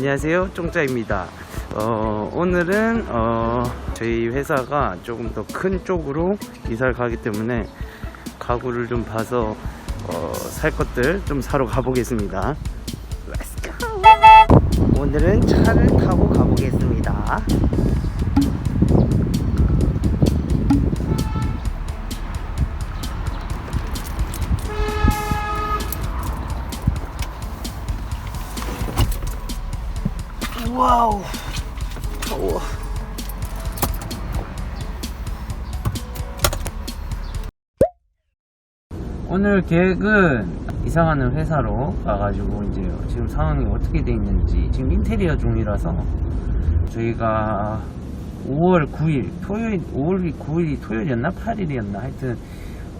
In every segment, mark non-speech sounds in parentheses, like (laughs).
안녕하세요. 쫑짜입니다. 어, 오늘은 어, 저희 회사가 조금 더 큰 쪽으로 이사를 가기 때문에 가구를 좀 봐서 어, 살 것들 좀 사러 가보겠습니다. Let's go! 오늘은 차를 타고 가보겠습니다 오늘 계획은 이사가는 회사로 가가지고 이제 지금 상황이 어떻게 돼 있는지 지금 인테리어 중이라서 저희가 5월 9일 토요일 5월 9일이 토요일이었나? 8일이었나? 하여튼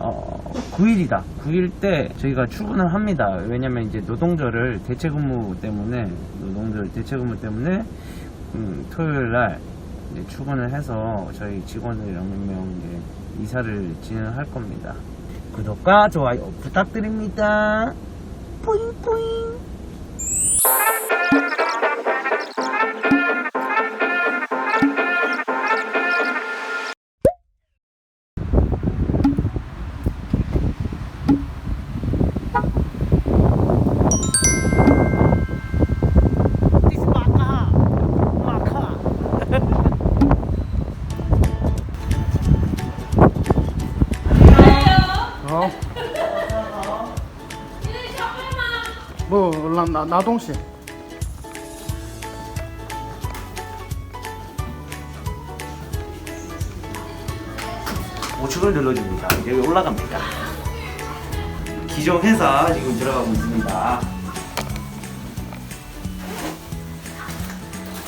어 9일이다. 9일 때 저희가 출근을 합니다. 왜냐면 이제 노동절을 대체근무 때문에 노동절 대체근무 때문에 음, 토요일 날 출근을 해서 저희 직원들 여러 명 이제 이사를 진행할 겁니다 구독과 좋아요 부탁드립니다. 뿌잉뿌잉 뭐, 나, 나, 나 동시. 5층을 눌러줍니다. 이제 올라갑니다. 기존 회사 지금 들어가고 있습니다.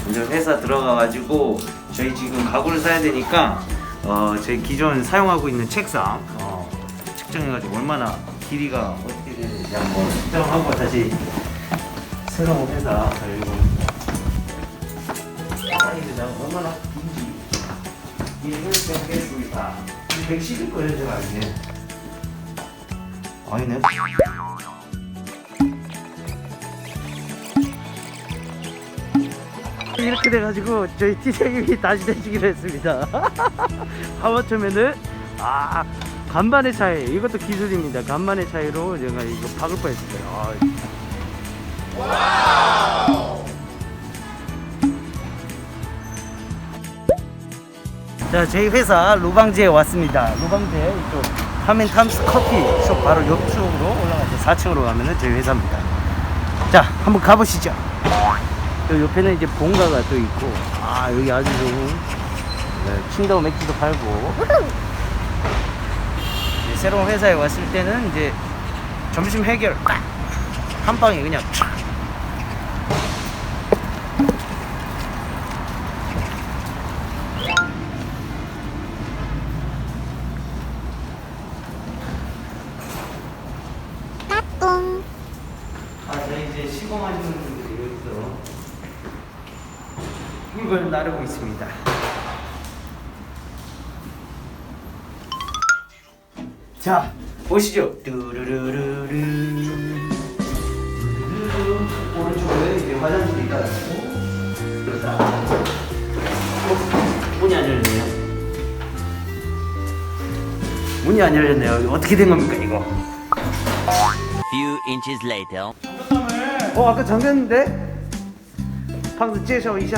먼저 회사 들어가가지고 저희 지금 가구를 사야 되니까 어, 저희 기존 사용하고 있는 책상 어, 측정해가지고 얼마나 길이가 어떻게 되는지 한번 측정하고 다시 새로운 회사 사이즈가 얼마나 긴지 이해를 해보겠습니다. 110일 거예요, 제가 알기에. 아니네. 이렇게 돼가지고 저희 티생님이 다시 내주기로 했습니다. (laughs) 하마터면은 아 간반의 차이 이것도 기술입니다. 간반의 차이로 제가 이거 박을 뻔했어요. 아, 자, 저희 회사 로방지에 왔습니다. 로방지에 이쪽 하멘탐스 커피숍 바로 옆쪽으로 올라가서 4층으로 가면은 저희 회사입니다. 자, 한번 가보시죠. 요 옆에는 이제 본가가 또 있고, 아, 여기 아주 좋은 네, 칭다오 맥주도 팔고. 새로운 회사에 왔을 때는 이제 점심 해결 딱! 한 방에 그냥 촥! 아, 저희 이제 시공하시는 분들이 여기서 물건을 나르고 있습니다. 자, 보시죠. 뚜루루루루. 뚜루루루. 오른쪽에 이제 화장실이 있고. 그러다. 어, 문이 안 열리네요. 문이 안 열렸네요. 어떻게 된 겁니까, 이거? Few inches later. 어 아까 잠겼는데? 胖子介绍一下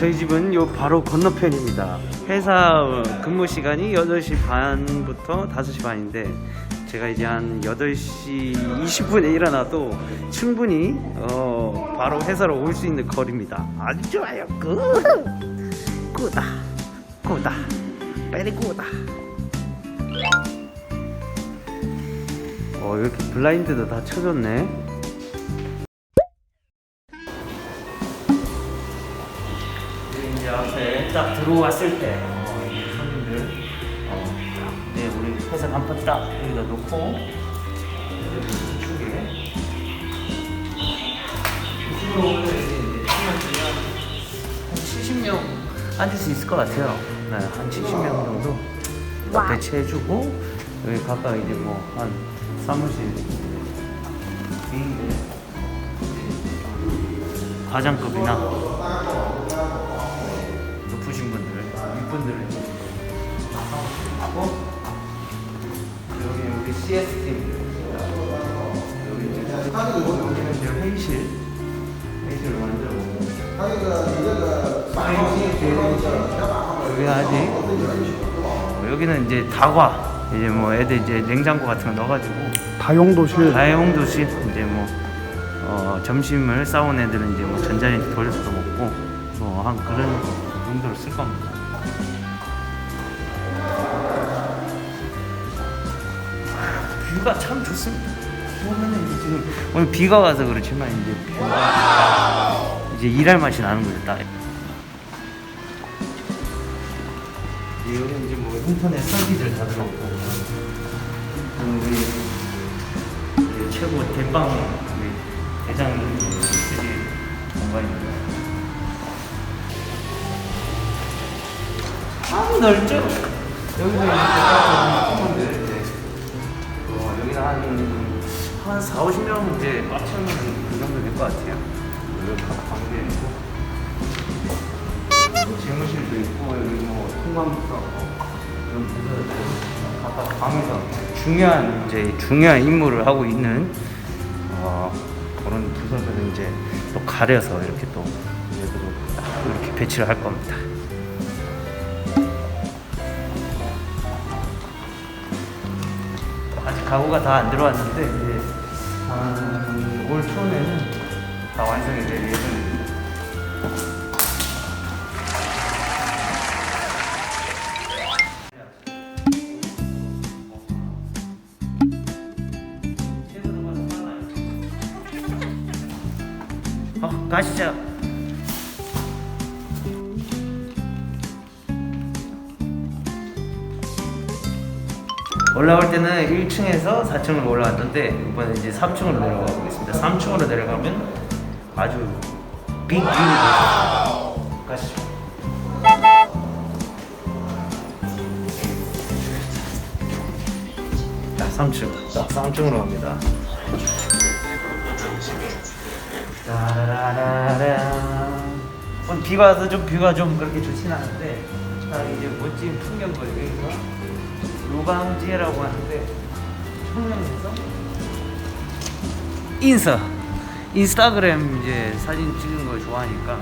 저희 집은 요 바로 건너편입니다. 회사 어, 근무 시간이 8시 반부터 5시 반인데 제가 이제 한 8시 20분에 일어나도 충분히 어, 바로 회사로 올 수 있는 거리입니다. 아주 좋아요. 굿. 굿다. 굿다. 베리 굿다. 어, 이렇게 블라인드도 다 쳐졌네. 들어왔을 때. 어, 이 손님들 어, 네, 우리 회사 간판 딱 여기다 놓고. 이쪽에. 이쪽으로 오면 이제 한 70명 앉을 수 있을 것 같아요. 네, 한 70명 정도. 배치해주고 여기 각각 이제 뭐 한 사무실 비행기 과장급이나 하고 여기 우리 CS 팀 여기 이제 여기는 이제 회의실 회의실 여기 아직 어, 여기는 이제 다과 이제 뭐 애들 이제 냉장고 같은 거 넣어가지고. 다용도실. 다용도실 이제 뭐 어, 점심을 싸운 애들은 이제 뭐 전자레인지 돌려서도 먹고 뭐 한 그런 용도로 쓸 겁니다. 뷰가 참 좋습니다. 보면은 지금 오늘 비가 와서 그렇지만 이제 뷰가 이제 일할 맛이 나는 거죠. 딱. 여기 이제 뭐 인터넷 설비들 다 들어오고 우리 이제 최고 대빵 우리 대장님 쓰기 공간입니다. 참 넓죠? 여기도 이제 팀원 한, 한 4, 50명 이제 꽉 채우면 그 정도 될 것 같아요. 여기 각 방에 있고 뭐 재무실도 있고 여기 뭐 통관부서 이런 부서들 각각 방에서 중요한 이제 중요한 임무를 하고 있는 어, 그런 부서들은 이제 또 가려서 이렇게 또 이렇게 배치를 할 겁니다. 가구가 다 안 들어왔는데 한올 초에는 다 완성이 될 예정입니다. 어, 가시죠. 올라올 때는 1층에서 4층으로 올라왔는데 이번에 이제 3층으로 내려가 보겠습니다. 3층으로 내려가면 아주 빅 뷰를 보실 가시죠. 자, 3층. 딱 3층으로 갑니다. 따라라라. 오늘 비가 와서 좀 뷰가 좀 그렇게 좋진 않은데 딱 이제 멋진 풍경거리 여기서 로방지에라고 하는데 청량에서 인사 인스타그램 이제 사진 찍는 걸 좋아하니까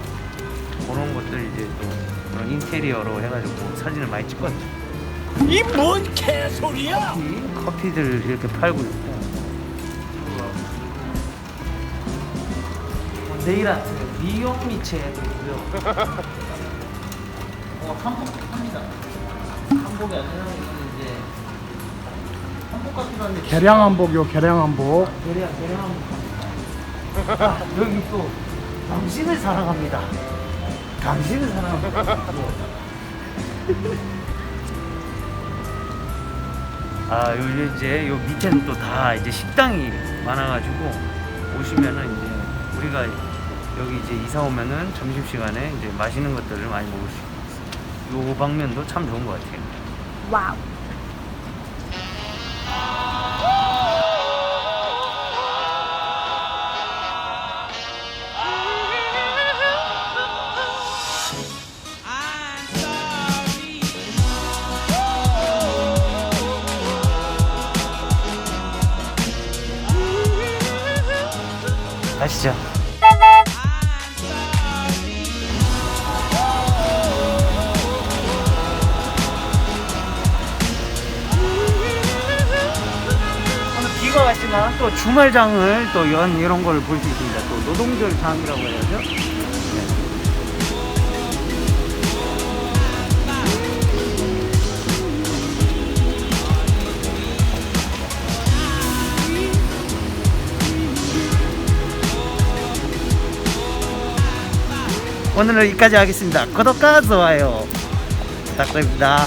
그런 것들 이제 또 그런 인테리어로 해가지고 사진을 많이 찍거든요. 이 뭔 개소리야? 커피, 커피들 이렇게 팔고 있고 어, 네일 아트 미용 미체도 있고요. (laughs) 어, 한복 합니다. 한복이 아니라 한복 개량한복이요, 개량한복. 계량 계량 한복 합니다. 아, 여기 또 당신을 사랑합니다. 당신을 사랑합니다. 아, 요 이제 요 밑에는 또 다 이제 식당이 많아가지고 오시면은 이제 우리가 여기 이제 이사 오면은 점심 시간에 이제 맛있는 것들을 많이 먹을 수 있어요. 요 방면도 참 좋은 것 같아요. 와우. 왔지만 또 주말장을 또 연 이런 걸 볼 수 있습니다. 또 노동절 장이라고 해야죠. 오늘은 여기까지 하겠습니다. 구독과 좋아요 부탁드립니다.